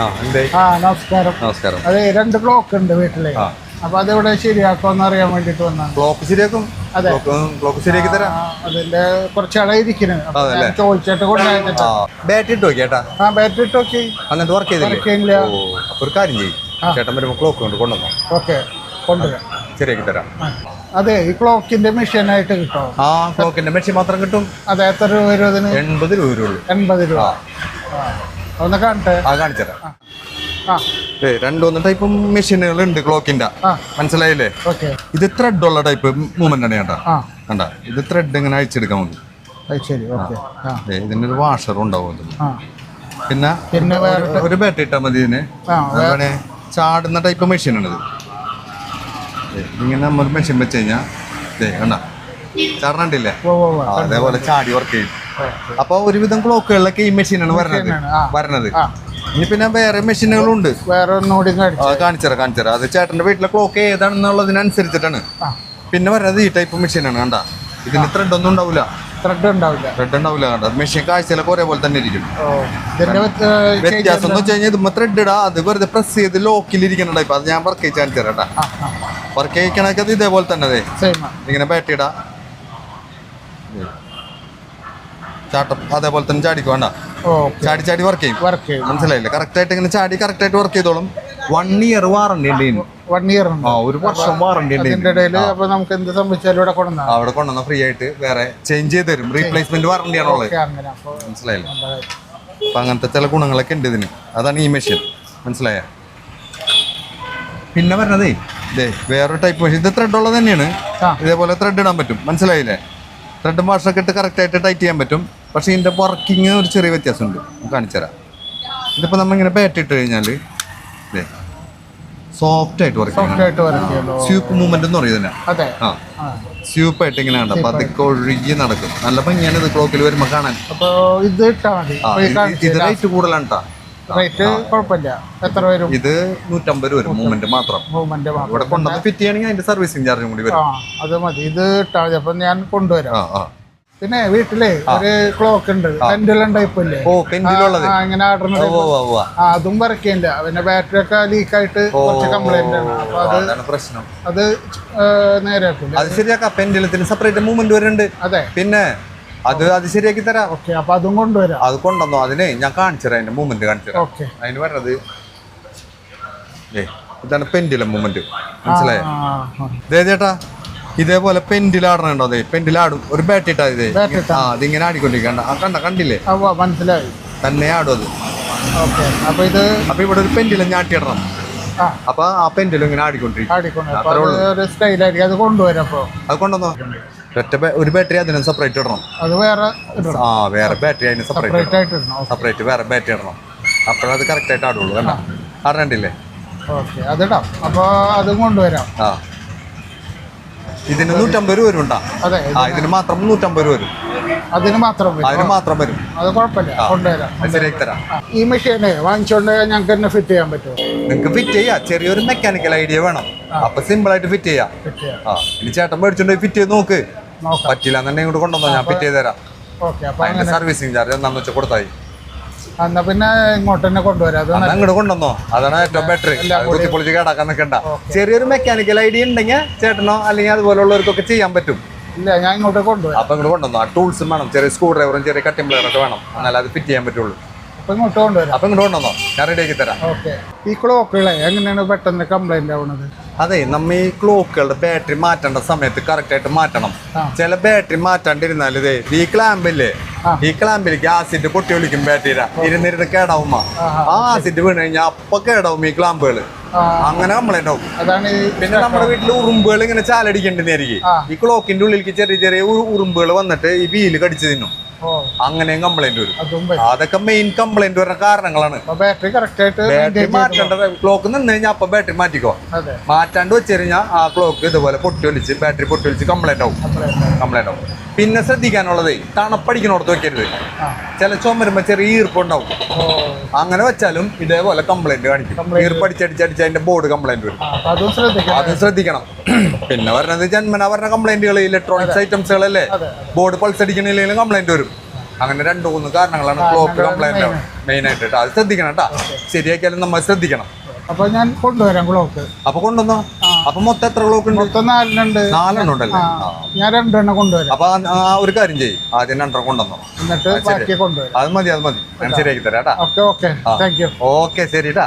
ആ നമസ്കാരം. നമസ്കാരം. അതെ രണ്ട് ക്ലോക്ക് ഉണ്ട് വീട്ടിലെ. അപ്പൊ അതെവിടെ ശരിയാക്കുമെന്ന് അറിയാൻ വേണ്ടിട്ട് വന്നാണ് ക്ലോക്ക് ശരിയാക്കും? അതെ. ക്ലോക്ക് ശരിയാക്കി തരാം? അതിന്റെ കുറച്ചാളെ ഇരിക്കുന്നത്? ചോദിച്ചിട്ട് കൊണ്ടുവന്നിട്ട്. ആ ഇട്ട് നോക്കിയേട്ടാ ആ ബാറ്ററി ഇട്ട് നോക്കി. എന്നിട്ട് വർക്ക് ചെയ്തില്ല? ഒരു കാര്യം ചെയ്യും. ചേട്ടൻ വരുമ്പോ ക്ലോക്ക് കൊണ്ട് കൊണ്ടുവന്നോ. ഓക്കെ കൊണ്ടുവരാം. ശരിയാക്കി തരാം. അതെ ഈ ക്ലോക്കിന്റെ മെഷീൻ ആയിട്ട് കിട്ടോ? ആ ക്ലോക്കിന്റെ മെഷീൻ മാത്രം കിട്ടും? അതെ എത്ര രൂപ വരും അതിന് എൺപത് രൂപ വരുള്ളൂ. എൺപത് രൂപ. ഒന്ന് കാണട്ടെ കാണിച്ചുതരാം. രണ്ടൂന്ന് ടൈപ്പ് മെഷീനുകൾ ഉണ്ട് ക്ലോക്കിന്റെ മനസ്സിലായില്ലേ? ഇത് ത്രെഡ് ഉള്ള ടൈപ്പ് മൂവ്മെന്റ് ആണ് കേട്ടോ. കണ്ട? ഇത് ത്രെഡ് ഇങ്ങനെ മതി ദേ, ഇതിന്റെ ഒരു വാഷർ ഉണ്ടാവും. പിന്നെ പിന്നെ ഒരു- ബാറ്ററി ഇട്ടാൽ മതി ഇതിന്. അതുപോലെ ചാടുന്ന ടൈപ്പ് മെഷീനാണിത് ഇങ്ങനെ നമ്മൾ മെഷീൻ വെച്ച് കഴിഞ്ഞാൽ കണ്ട? ഓ. അതേപോലെ ചാടി വർക്ക് ചെയ്യും. അപ്പൊ ഒരുവിധം ക്ലോക്കുകളിലൊക്കെ ഈ മെഷീനാണ് വരണത്. വരണത്. ഇനി പിന്നെ വേറെ മെഷീനുകളുണ്ട്. വേറെ ഒന്നുകൂടി കാണിച്ചറ കാണിച്ചറ അത് ചേട്ടന്റെ വീട്ടിലെ ക്ലോക്ക് ഏതാണെന്നുള്ളതിനനുസരിച്ചിട്ടാണ്. പിന്നെ വരണത് ഈ ടൈപ്പ് മെഷീനാണ് കണ്ട? ഇതിന് ത്രെഡ് ഒന്നും ഉണ്ടാവില്ല ത്രെഡ് ഉണ്ടാവില്ല. ത്രെഡ് ഉണ്ടാവില്ല കണ്ട? മെഷീൻ കാഴ്ചയിലൊക്കെ ഒരേപോലെ തന്നെ ഇരിക്കും. വ്യത്യാസം എന്ന് വെച്ച് കഴിഞ്ഞാൽ ഇതുമ്പോ ത്രെഡ് ഇടാ. അത് വെറുതെ പ്രസ് ചെയ്ത് ലോക്കിലിരിക്കുന്ന ടൈപ്പ് അത് ഞാൻ വർക്ക് ചെയ്യാൻ ആ വർക്ക് ചെയ്യിക്കണൊക്കെ അത് ഇതേപോലെ തന്നെ അതെ. ഇങ്ങനെ ബാറ്ററി ഇടാ. ചാട്ടം അതേപോലെ തന്നെ ചാടിക്ക് വേണ്ട ചാടി ചാടി വർക്ക് ചെയ്യും. വർക്ക് ചെയ്യും. മനസ്സിലായില്ലേ? കറക്റ്റ് ആയിട്ട് ഇങ്ങനെ ചാടി കറക്റ്റ് ആയിട്ട് വർക്ക് ചെയ്തോളും. വൺ ഇയർ വാറണ്ടി ഉണ്ട് വൺ ഇയർ ആ ഒരു വർഷം വാറണ്ടി ഉണ്ട്. ഇടയിൽ അപ്പൊ നമുക്ക് എന്ത് സംഭവിച്ചാലും ഇവിടെ കൊണ്ടുവന്നാ അവിടെ കൊണ്ടുവന്ന ഫ്രീ ആയിട്ട് വേറെ ചേഞ്ച് ചെയ്ത് തരും. റീപ്ലേസ്മെന്റ് വാറണ്ടി ആണുള്ളത്. മനസ്സിലായില്ലേ? അപ്പൊ അങ്ങനത്തെ ചില ഗുണങ്ങളൊക്കെ ഉണ്ട് ഇതിന്. അതാണ് ഈ മെഷീൻ മനസ്സിലായ? പിന്നെ പറഞ്ഞതേ ഇതേ വേറൊരു ടൈപ്പ് മെഷീൻ ഇത് ത്രെഡ് ഉള്ളത് തന്നെയാണ്. ഇതേപോലെ ത്രെഡ് ഇടാൻ പറ്റും. മനസ്സിലായില്ലേ? ത്രെഡും മാഷൊക്കെ ഇട്ട് കറക്റ്റായിട്ട് ടൈറ്റ് ചെയ്യാൻ പറ്റും. പക്ഷേ ഇതിന്റെ വർക്കിങ് ഒരു ചെറിയ വ്യത്യാസമുണ്ട്. കാണിച്ചുതരാം കാണിച്ചു തരാം. ഇതിപ്പോ നമ്മ ഇങ്ങനെ ബാറ്റ് ഇട്ട് കഴിഞ്ഞാൽ ഇതേ സോഫ്റ്റ് ആയിട്ട് വർക്ക് സ്യൂപ്പ് മൂവ്മെന്റ് എന്ന് പറയുന്നത് തന്നെ ആ സ്യൂപ്പ് ആയിട്ട് ഇങ്ങനെ കണ്ട? അപ്പൊ അതൊക്കെ ഒഴുകി നടക്കും. നല്ല ഭംഗിയാണ് ഇത് ക്ലോക്കിൽ വരുമ്പോ കാണാൻ. ഇത് റേറ്റ് കൂടുതലാണ് കേട്ടോ റേറ്റ് കുഴപ്പമില്ല. എത്ര വരും? ഇത് നൂറ്റമ്പത് വരും മൂവ്മെന്റ് മാത്രം. മൂവ്മെന്റ് മാത്രം. ഇവിടെ കൊണ്ടുവന്ന് ഫിറ്റ് ചെയ്യണമെങ്കിൽ അതിന്റെ സർവീസിംഗ് ചാർജും കൂടി ആ വരും അത് മതി. ഇത് ഇട്ടാ അപ്പൊ ഞാൻ കൊണ്ടുവരാം. പിന്നെ വീട്ടിലെ ഒരു ക്ലോക്ക് ഉണ്ട്. പെൻഡുലം ടൈപ്പ് ഇല്ലേ? ഓ പെൻഡിലുള്ളത് ആ ഇങ്ങനെ ആടുന്ന ഓ ഓ ഓ ആ അതും വരക്കില്ല പിന്നെ ബാറ്ററി ഒക്കെ ലീക്ക് ആയിട്ട് കുറച്ച് കംപ്ലൈന്റ് ആണ്. അപ്പൊ അത് നേരെ പ്രശ്നം. അത് നേരെയാക്കില്ല അത് ശരിയാക്കാം. പെൻഡിലത്തിന് സെപ്പറേറ്റ് മൂവ്മെന്റ് വരുന്നുണ്ട്. അതെ. പിന്നെ അത് അത് ശരിയാക്കി തരാം. ഓക്കെ അപ്പൊ അതും കൊണ്ടുവരാം. അത് കൊണ്ടുവന്നോ? അതിനെ ഞാൻ കാണിച്ചു തരാം അതിന്റെ മൂവ്മെന്റ് കാണിച്ചു തരാം. ഓക്കെ. അതിന് പറഞ്ഞത് ഏ ഇതാണ് പെൻഡിലെ മൂവ്മെന്റ് മനസ്സിലായോ? ദേ ചേട്ടാ ഇതേപോലെ പെൻഡിലാടണുണ്ടോ അതെ പെൻഡിലാടും ഒരു ബാറ്റ് ഇട്ടാ ഇതേ. ആ അതിങ്ങനെ ആടിക്കൊണ്ടിരിക്കണ്ട കണ്ട കണ്ടില്ലേ? മനസ്സിലായി. തന്നെ ആടും അത്. ഓക്കെ അപ്പൊ ഇത് അപ്പൊ ഇവിടെ ഒരു പെൻഡിലും ഞാട്ടിയിടണം. അപ്പൊ ആ പെൻഡിലും ഇങ്ങനെ ആടിക്കൊണ്ടിരിക്കും. അത് കൊണ്ടുവന്നോ? ഒറ്റ ഒരു ബാറ്ററി അതിനും സെപ്പറേറ്റ് ഇടണം. അത് വേറെ ആ വേറെ ബാറ്ററി അതിന് സെപ്പറേറ്റ് ഇടണം. സെപ്പറേറ്റ് വേറെ ബാറ്ററി ഇടണം. അപ്പോഴത് കറക്റ്റ് ആയിട്ട് ആടുള്ളൂ കണ്ട? ആടണ്ടില്ലേ ഓക്കെ അതിടാം. അപ്പോൾ അതും കൊണ്ടുവരാം. ആ. ഇതിന് നൂറ്റമ്പത് രൂപ വരും അതെ ആ ഇതിന് മാത്രം നൂറ്റമ്പത് രൂപ വരും. അതിന് മാത്രം. അതിന് മാത്രം വരും. അത് കുഴപ്പമില്ല. കൊണ്ടുവരാം. ശരിയാക്കി തരാം. ഈ മെഷീന് വാങ്ങിച്ചോണ്ട് ഞങ്ങൾക്ക് തന്നെ ഫിറ്റ് ചെയ്യാൻ പറ്റുമോ? നിങ്ങൾക്ക് ഫിറ്റ് ചെയ്യാം. ചെറിയൊരു മെക്കാനിക്കൽ ഐഡിയ വേണം. അപ്പൊ സിമ്പിൾ ആയിട്ട് ഫിറ്റ് ചെയ്യാം. ആ ഇനി ചേട്ടൻ മേടിച്ചോണ്ട് ഫിറ്റ് ചെയ്ത് നോക്കാം. പറ്റില്ല എന്നുണ്ടെങ്കിൽ ഇങ്ങോട്ട് കൊണ്ടുവന്നോ ഞാൻ ഫിറ്റ് ചെയ്ത് തരാം അതിന്റെ സർവീസിങ് ചാർജ് എന്താണെന്ന് വെച്ചാൽ കൊടുത്തായി. എന്നാ പിന്നെ ഇങ്ങോട്ട് തന്നെ കൊണ്ടുവരാം. അങ്ങോട്ട് കൊണ്ടുവന്നോ. അതാണ് ഏറ്റവും ബെറ്റർ കുത്തി പൊളിച്ച് കേടാക്കാൻ നിൽക്കണ്ട ചെറിയൊരു മെക്കാനിക്കൽ ഐഡിയ ഉണ്ടെങ്കിൽ ചേട്ടനോ അല്ലെങ്കിൽ അതുപോലുള്ളവർക്കൊക്കെ ചെയ്യാൻ പറ്റും. ഇല്ല ഞാൻ ഇങ്ങോട്ട് കൊണ്ടുവരാം. അപ്പൊ ഇങ്ങോട്ട് കൊണ്ടുവന്നോ. ആ ടൂൾസും വേണം. ചെറിയ സ്ക്രൂ ഡ്രൈവറും ചെറിയ കട്ടിംഗ് പ്ലെയറൊക്കെ വേണം. എന്നാലും അത് ഫിറ്റ് ചെയ്യാൻ പറ്റുള്ളൂ. അപ്പൊ ഇങ്ങോട്ട് കൊണ്ടുവരാം. അപ്പൊ ഇങ്ങോട്ട് കൊണ്ടുവന്നോ. ഞാൻ റെഡി ആക്കി തരാം. ഓക്കെ. ഈ ക്ലോക്കുകളെ എങ്ങനെയാണ് പെട്ടെന്ന് കംപ്ലൈന്റ് ആവുന്നത് അതെ നമ്മ ഈ ക്ലോക്കുകളുടെ ബാറ്ററി മാറ്റേണ്ട സമയത്ത് കറക്റ്റായിട്ട് മാറ്റണം ചില ബാറ്ററി മാറ്റാണ്ടിരുന്നാൽ ഇതേ ഈ ക്ലാമ്പില്ലേ. ഈ ക്ലാമ്പിലേക്ക് ആസിഡ് പൊട്ടി ഒളിക്കും ബാറ്ററിയുടെ ഇരുന്നിരുന്ന് കേടാവുമ്മ. ആഹാ. ആ ആസിഡ് വീണ് കഴിഞ്ഞാൽ അപ്പൊ കേടാവും ഈ ക്ലാമ്പുകൾ അങ്ങനെ കംപ്ലൈന്റ് ആവും അതാണ് പിന്നെ നമ്മുടെ വീട്ടിൽ ഉറുമ്പുകൾ ഇങ്ങനെ ചാലടിക്കണ്ടെന്നായിരിക്കും ഈ ക്ലോക്കിന്റെ ഉള്ളിലേക്ക് ചെറിയ ചെറിയ ഉറുമ്പുകൾ വന്നിട്ട് ഈ വീൽ കടിച്ചു തിന്നും. അങ്ങനെയും കംപ്ലൈന്റ് വരും. അതൊക്കെ മെയിൻ കംപ്ലൈന്റ് വരുന്ന കാരണങ്ങളാണ്. ബാറ്ററി മാറ്റേണ്ട ക്ലോക്ക് നിന്ന് കഴിഞ്ഞാൽ അപ്പൊ ബാറ്ററി മാറ്റിക്കോ. മാറ്റാണ്ട് വെച്ച് കഴിഞ്ഞാൽ ആ ക്ലോക്ക് ഇതുപോലെ പൊട്ടി ഒലിച്ച് ബാറ്ററി പൊട്ടി ഒലിച്ച് കംപ്ലൈന്റ് ആവും. കംപ്ലൈന്റ് ആവും. പിന്നെ ശ്രദ്ധിക്കാനുള്ളത് തണുപ്പടിക്കണോടത്ത് വെക്കരുത് ചില ചില ചുമരുമ്പോ ചെറിയ ഈർപ്പുണ്ടാവും അങ്ങനെ വെച്ചാലും ഇതേപോലെ കംപ്ലൈന്റ് കാണിക്കും. ഈർപ്പ് ഈർപ്പടിച്ചടിച്ചടിച്ച് അതിന്റെ ബോർഡ് കംപ്ലൈന്റ് വരും. അത് ശ്രദ്ധിക്കണം. പിന്നെ പറഞ്ഞത് ജന്മന പറഞ്ഞ കംപ്ലൈന്റുകൾ ഇലക്ട്രോണിക്സ് ഐറ്റംസുകളല്ലേ ബോർഡ് പൾസ് അടിക്കണില്ലെങ്കിലും കംപ്ലൈന്റ് വരും. അങ്ങനെ രണ്ടു മൂന്ന് കാരണങ്ങളാണ് ക്ലോക്ക് കംപ്ലൈന്റ് മെയിൻ ആയിട്ട് കേട്ടോ അത് ശ്രദ്ധിക്കണം കേട്ടോ ശരിയാക്കിയാലും നമ്മൾ ശ്രദ്ധിക്കണം. അപ്പൊ ഞാൻ കൊണ്ടുവരാം ക്ലോക്ക് അപ്പൊ കൊണ്ടുവന്നോ? അപ്പൊ മൊത്തം എത്ര ക്ലോക്ക് ഉണ്ട്? മൊത്തം നാലിനുണ്ട് നാലെണ്ണം ഉണ്ടല്ലേ? ആ. ഞാൻ രണ്ടെണ്ണം കൊണ്ടുവരാം. അപ്പൊ ആ- ആ ഒരു കാര്യം ചെയ്യും. ആദ്യം രണ്ടെണ്ണം കൊണ്ടുവന്നോ. എന്നിട്ട് ബാക്കി കൊണ്ടുവരാം. അത് മതി അത് മതി. ഞാൻ ശരിയാക്കി തരാം കേട്ടാ. Okay okay. Thank you okay ശരി ട്ടാ